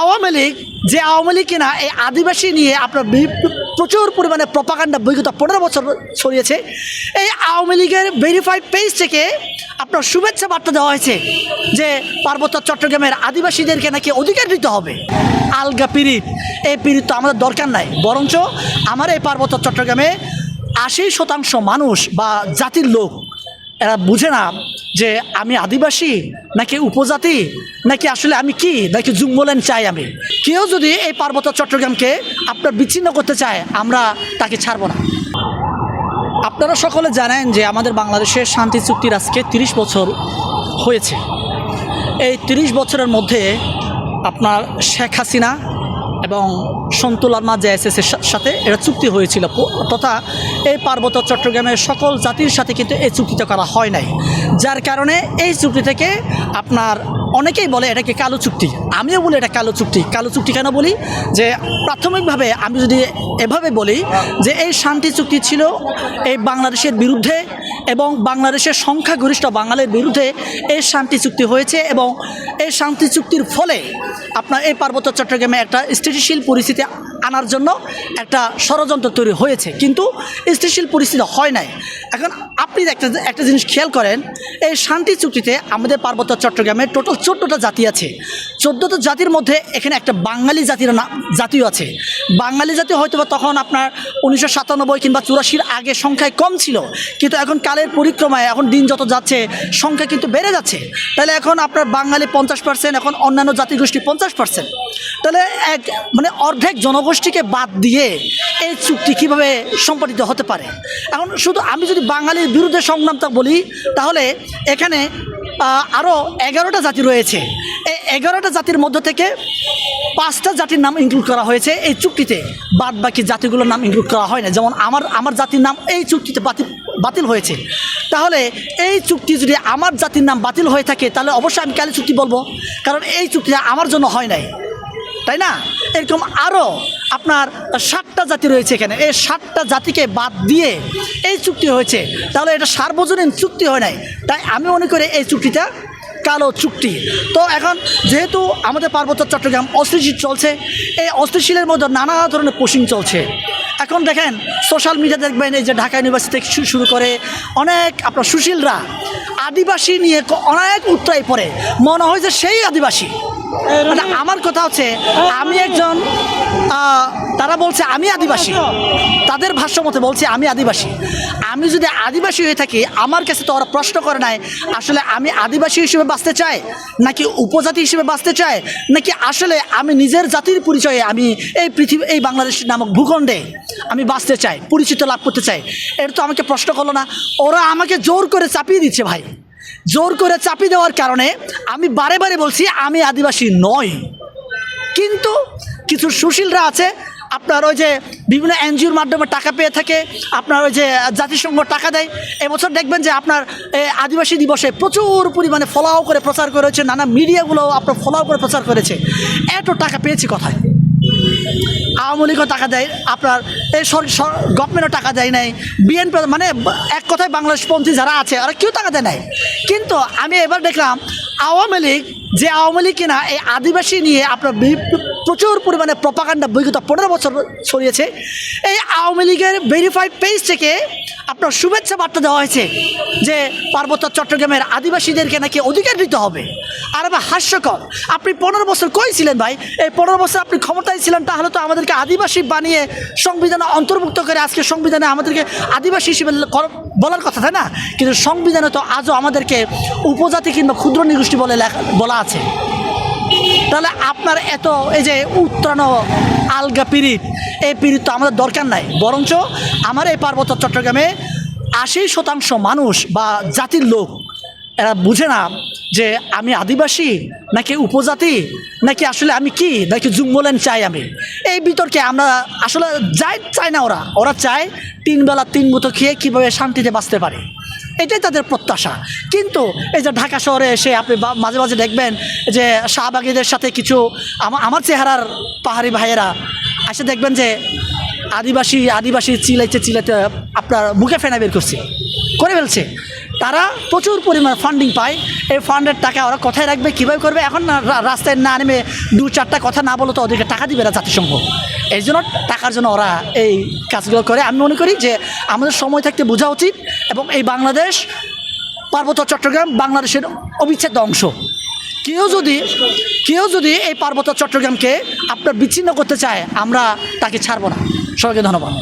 আওয়ামী লীগ, যে আওয়ামী লীগ কিনা এই আদিবাসী নিয়ে আপনার প্রচুর পরিমাণে প্রপাগান্ডা বিগত পনেরো বছর ছড়িয়েছে, এই আওয়ামী লীগের ভেরিফাইড পেজ থেকে আপনার শুভেচ্ছা বার্তা দেওয়া হয়েছে যে পার্বত্য চট্টগ্রামের আদিবাসীদেরকে নাকি অধিকার দিতে হবে। আলগা পিরিত এই পিরিত তো আমাদের দরকার নাই, বরঞ্চ আমার এই পার্বত্য চট্টগ্রামে আশি শতাংশ মানুষ বা জাতির লোক, এরা বুঝে না যে আমি আদিবাসী নাকি উপজাতি, নাকি আসলে আমি কি, নাকি জুম্বলেন চাই আমি? কেউ যদি এই পার্বত্য চট্টগ্রামকে আপনার বিচ্ছিন্ন করতে চায়, আমরা তাকে ছাড়বো না। আপনারা সকলে জানেন যে আমাদের বাংলাদেশের শান্তি চুক্তির আজকে তিরিশ বছর হয়েছে। এই তিরিশ বছরের মধ্যে আপনার শেখ হাসিনা এবং সন্তুলার মাঝে জেএসএস এর সাথে এটা চুক্তি হয়েছিল। তথা এই পার্বত্য চট্টগ্রামের সকল জাতির সাথে কিন্তু এই চুক্তিটা করা হয় নাই। যার কারণে এই চুক্তি থেকে আপনার অনেকেই বলে এটাকে কালো চুক্তি। আমিও বলি এটা কালো চুক্তি। কালো চুক্তি কেন বলি? যে প্রাথমিকভাবে আমি যদি এভাবে বলি যে এই শান্তি চুক্তি ছিল এই বাংলাদেশের বিরুদ্ধে এবং বাংলাদেশের সংখ্যাগরিষ্ঠ বাঙালির বিরুদ্ধে এই শান্তি চুক্তি হয়েছে এবং এই শান্তি চুক্তির ফলে আপনার এই পার্বত্য চট্টগ্রামে একটা স্থিতিশীল পরিস্থিতি আনার জন্য একটা ষড়যন্ত্র তৈরি হয়েছে। কিন্তু স্থিতিশীল পরিস্থিতি হয় নাই। এখন আপনি একটা একটা জিনিস খেয়াল করেন, এই শান্তি চুক্তিতে আমাদের পার্বত্য চট্টগ্রামে টোটাল চোদ্দোটা জাতি আছে। চোদ্দোটা জাতির মধ্যে এখানে একটা বাঙালি জাতির না, জাতিও আছে। বাঙালি জাতি হয়তো তখন আপনার উনিশশো সাতানব্বই কিংবা চুরাশির আগে সংখ্যায় কম ছিল। কিন্তু এখন কালের পরিক্রমায় এখন দিন যত যাচ্ছে, সংখ্যা কিন্তু বেড়ে যাচ্ছে। তাহলে এখন আপনার বাঙালি পঞ্চাশ পার্সেন্ট এখন অন্যান্য জাতিগোষ্ঠী পঞ্চাশ পার্সেন্ট তাহলে এক মানে অর্ধেক জনগোষ্ঠীকে বাদ দিয়ে এই চুক্তি কীভাবে সম্পাদিত হতে পারে? এখন শুধু আমি যদি বাঙালির বিরুদ্ধে সংগ্রামটা বলি, তাহলে এখানে আরও এগারোটা জাতি রয়েছে। এই এগারোটা জাতির মধ্য থেকে পাঁচটা জাতির নাম ইনক্লুড করা হয়েছে এই চুক্তিতে। বাদ বাকি জাতিগুলোর নাম ইনক্লুড করা হয় না। যেমন আমার আমার জাতির নাম এই চুক্তিতে বাতিল বাতিল হয়েছে। তাহলে এই চুক্তি যদি আমার জাতির নাম বাতিল হয়ে থাকে, তাহলে অবশ্যই আমি কালী চুক্তি বলব। কারণ এই চুক্তিটা আমার জন্য হয় নাই। তাই না? এরকম আরও আপনার ষাটটা জাতি রয়েছে এখানে। এই ষাটটা জাতিকে বাদ দিয়ে এই চুক্তি হয়েছে। তাহলে এটা সার্বজনীন চুক্তি হয় নাই। তাই আমি মনে করি এই চুক্তিটা কালো চুক্তি। তো এখন যেহেতু আমাদের পার্বত্য চট্টগ্রাম অস্থিতিশীল চলছে, এই অস্থিতিশীলের মধ্যে নানা ধরনের পোশিং চলছে। এখন দেখেন সোশ্যাল মিডিয়া দেখবেন, এই যে ঢাকা ইউনিভার্সিটি থেকে শুরু করে অনেক আপনার সুশীলরা আদিবাসী নিয়ে অনেক উত্তরাই পড়ে। মনে হয় যে সেই আদিবাসী। মানে আমার কথা হচ্ছে, আমি একজন তারা বলছে, আমি আদিবাসী। তাদের ভাষ্য মতে বলছে, আমি আদিবাসী। আমি যদি আদিবাসী হয়ে থাকি, আমার কাছে তো ওরা প্রশ্ন করে নাই, আসলে আমি আদিবাসী হিসেবে বাঁচতে চাই, নাকি উপজাতি হিসেবে বাঁচতে চাই, নাকি আসলে আমি নিজের জাতির পরিচয়ে আমি এই পৃথিবী, এই বাংলাদেশ নামক ভূখণ্ডে আমি বাঁচতে চাই, পরিচিত লাভ করতে চাই? এটা তো আমাকে প্রশ্ন করল না। ওরা আমাকে জোর করে চাপিয়ে দিচ্ছে ভাই। জোর করে চাপিয়ে দেওয়ার কারণে আমি বারে বারে বলছি, আমি আদিবাসী নই। কিন্তু কিছু সুশীলরা আছে, আপনার ওই যে বিভিন্ন এনজিওর মাধ্যমে টাকা পেয়ে থাকে, আপনার ওই যে জাতিসংঘ টাকা দেয়। এবছর দেখবেন যে আপনার আদিবাসী দিবসে প্রচুর পরিমাণে ফলাও করে প্রচার করেছে নানা মিডিয়াগুলো আপনার ফলাও করে প্রচার করেছে। এত টাকা পেয়েছি কথায়? আওয়ামী লীগও টাকা দেয়, আপনার গভর্নমেন্টও টাকা দেয় নাই। বিএনপি মানে এক কথায় বাংলাদেশ বাংলাদেশপন্থী যারা আছে আর কেউ টাকা দেয় নাই। কিন্তু আমি এবার দেখলাম, আওয়ামী লীগ, যে আওয়ামী লীগ কিনা, এই আদিবাসী নিয়ে আপনার প্রচুর পরিমাণে প্রপাগান্ডা বিগত পনেরো বছর ছড়িয়েছে। এই আওয়ামী লীগের ভেরিফাইড পেজ থেকে আপনার শুভেচ্ছা বার্তা দেওয়া হয়েছে যে পার্বত্য চট্টগ্রামের আদিবাসীদেরকে নাকি অধিকার দিতে হবে। আর এবার হাস্যকর, আপনি পনেরো বছর কই ছিলেন ভাই? এই পনেরো বছর আপনি ক্ষমতায় ছিলেন, তাহলে তো আমাদেরকে আদিবাসী বানিয়ে সংবিধানে অন্তর্ভুক্ত করে আজকে সংবিধানে আমাদেরকে আদিবাসী হিসেবে বলার কথা, তাই না? কিন্তু সংবিধানে তো আজও আমাদেরকে উপজাতি কিংবা ক্ষুদ্র নিগোষ্ঠী বলে বলা আছে। তাহলে আপনার এত এই যে উত্তরানো আলগা পিরিত এই পিরিত তো আমাদের দরকার নাই। বরঞ্চ আমার এই পার্বত্য চট্টগ্রামে আশি শতাংশ মানুষ বা জাতির লোক, এরা বুঝে না যে আমি আদিবাসী নাকি উপজাতি, নাকি আসলে আমি কি, নাকি জুম্বলেন চাই আমি। এই বিতর্কে আমরা আসলে যাই চায় না ওরা। ওরা চায় তিন বেলা তিন মতো খেয়ে কীভাবে শান্তিতে বাঁচতে পারে। এটাই তাদের প্রত্যাশা। কিন্তু এই যে ঢাকা শহরে এসে আপনি মাঝে মাঝে দেখবেন যে শাহবাগীদের সাথে কিছু আমা- আমার চেহারার পাহাড়ি ভাইয়েরা এসে দেখবেন যে আদিবাসী আদিবাসী চিলাইতে চিলাইতে আপনার মুখে ফেনা বের করছে। করে ফেলছে। তারা প্রচুর পরিমাণ ফান্ডিং পায়। এই ফান্ডের টাকা ওরা কোথায় রাখবে, কীভাবে করবে? এখন রাস্তায় না নেমে দু চারটা কথা না বলে তো ওদেরকে টাকা দিবে না জাতিসংঘ। এই জন্য টাকার জন্য ওরা এই কাজগুলো করে। আমি মনে করি যে আমাদের সময় থাকতে বোঝা উচিত এবং এই বাংলাদেশ, পার্বত্য চট্টগ্রাম বাংলাদেশের অবিচ্ছেদ্য অংশ। কেউ যদি কেউ যদি এই পার্বত্য চট্টগ্রামকে আপনার বিচ্ছিন্ন করতে চায়, আমরা তাকে ছাড়বো না। সবাইকে ধন্যবাদ।